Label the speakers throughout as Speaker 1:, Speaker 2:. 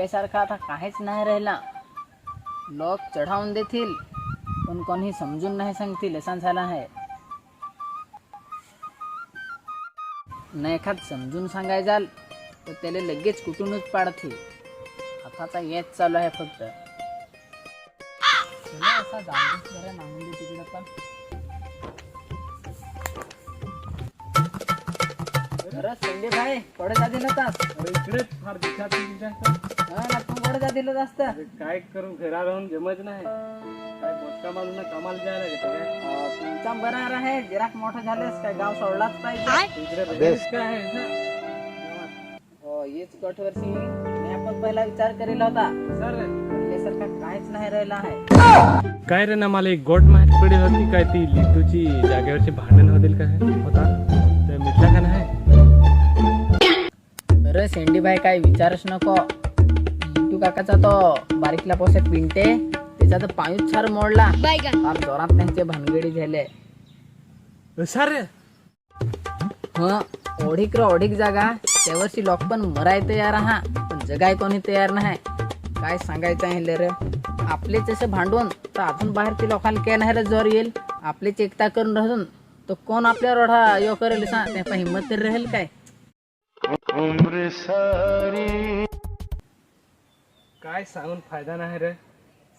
Speaker 1: पहिल्यासारखा आता काहीच नाही राहिला. लोक चढावून देतील पण कोणी समजून नाही सांगतील असा झाला आहे. नाही एखाद समजून सांगाय जाल तर त्याला लगेच कुठूनच पाडतील. आताचा येत चालू आहे फक्त. असा जाऊन दे जरा मागून तिकडे पण. खरंच संजय भाई कडे जा दिलं तास
Speaker 2: अरे इकडेच फार इथं.
Speaker 1: हा ना तू कडे जा दिलं जास्त
Speaker 2: अरे काय करू घरा राहून जमत नाही. काय मोठ्या माणूस कामाला जायला घेतो
Speaker 1: तुमचा बरा आहे जिराक मोठं झालेस काय गाव सोडलाच पाहिजे.
Speaker 2: इकडे बरेच काय आहे ना
Speaker 1: हो हेच गटवर्षी मी आपण पहिला विचार करेल होता.
Speaker 2: सर
Speaker 1: पहिल्यासारखा काहीच नाही राहिला आहे.
Speaker 2: काय रे ना मला एक गोट माहीत पडली होती काय ती लिटूची जागेवरची भांडण होतील काय?
Speaker 1: सेंडी भाई काय विचारच नको. लिटू काकाचा तो बारीकला पोसे पिंटे. त्याचा तर पायूच छार मोडला. फार जोरात त्यांचे भानगडी झाले.
Speaker 2: सर
Speaker 1: ह ओढीक र ओढीक जागा. त्यावर्षी लोक पण मराय तयार हा पण जगाय कोणी तयार नाही. काय सांगायचं आहे रे आपलेच असं भांडून तर अजून बाहेरच्या लोकांना काय नाही रे जोर येईल? आपलेच एकता करून राहून तर कोण आपल्या रोढा यो करेल सांग त्या हिंमत तरी राहील काय?
Speaker 2: काय सांगून फायदा नाही रे?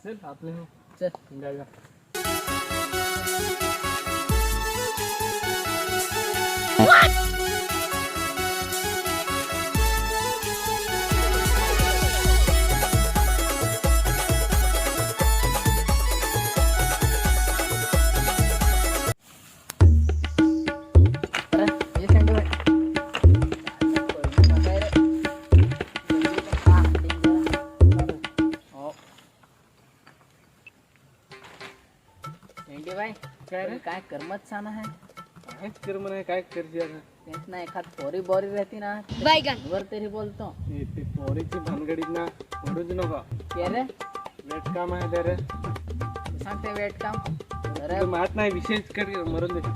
Speaker 2: चल आपले
Speaker 1: चल
Speaker 2: जागा
Speaker 1: अरे, शेंडी भाई काय रे?
Speaker 2: काय
Speaker 1: करमत छान आहे.
Speaker 2: काहीच कर म्हणे काय करते आता?
Speaker 1: तेच ना एखाद पोरी बोरी राहते ना वर तरी बोलतो.
Speaker 2: ते- ते पोरीची भानगडीत ना पडूच नको.
Speaker 1: के रे?
Speaker 2: वेट काम आहे ते रे.
Speaker 1: सांगते वेट काम. अरे.
Speaker 2: तुला माहीत नाही विशेष कर मरून दे.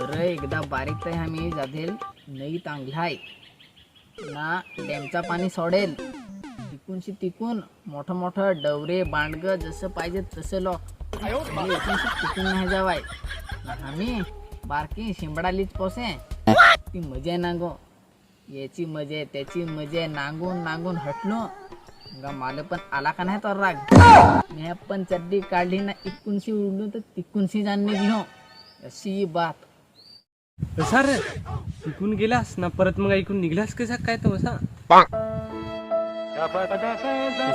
Speaker 1: अरे एकदा बारीक तर आम्ही जाधेल नई चांगलाय ना डॅमचा पाणी सोडेल. तिकूनशी तिकून मोठं मोठं डवरे बांडग जसं पाहिजे तसं लोक नाही जावाय आम्ही बारकी शिंबडालीच पोसे. ती मजा नांगो याची मजे त्याची मजे नांगून नांगून हटलो गा मला पण आला का नाही तर राग मी पण चड्डी काढली ना इकूनशी उडलो तर तिकूनशी जाण निघलो अशी बात.
Speaker 2: कसा रे तिकून गेलास ना परत मग ऐकून निघलास कसा काय तो असा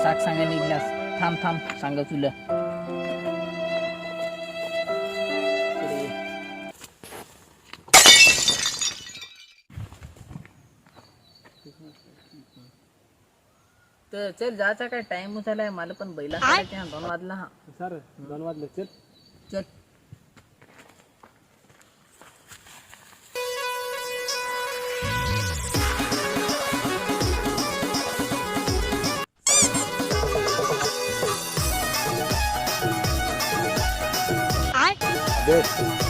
Speaker 1: साग सांगा निघलास. थांब थांब सांग तुला तर चल जायचा काय टाइम झालाय मला पण बैला चालायचे हा दोन वाजला हा.
Speaker 2: कसा रे दोन वाजले. चल.
Speaker 1: चल.
Speaker 3: This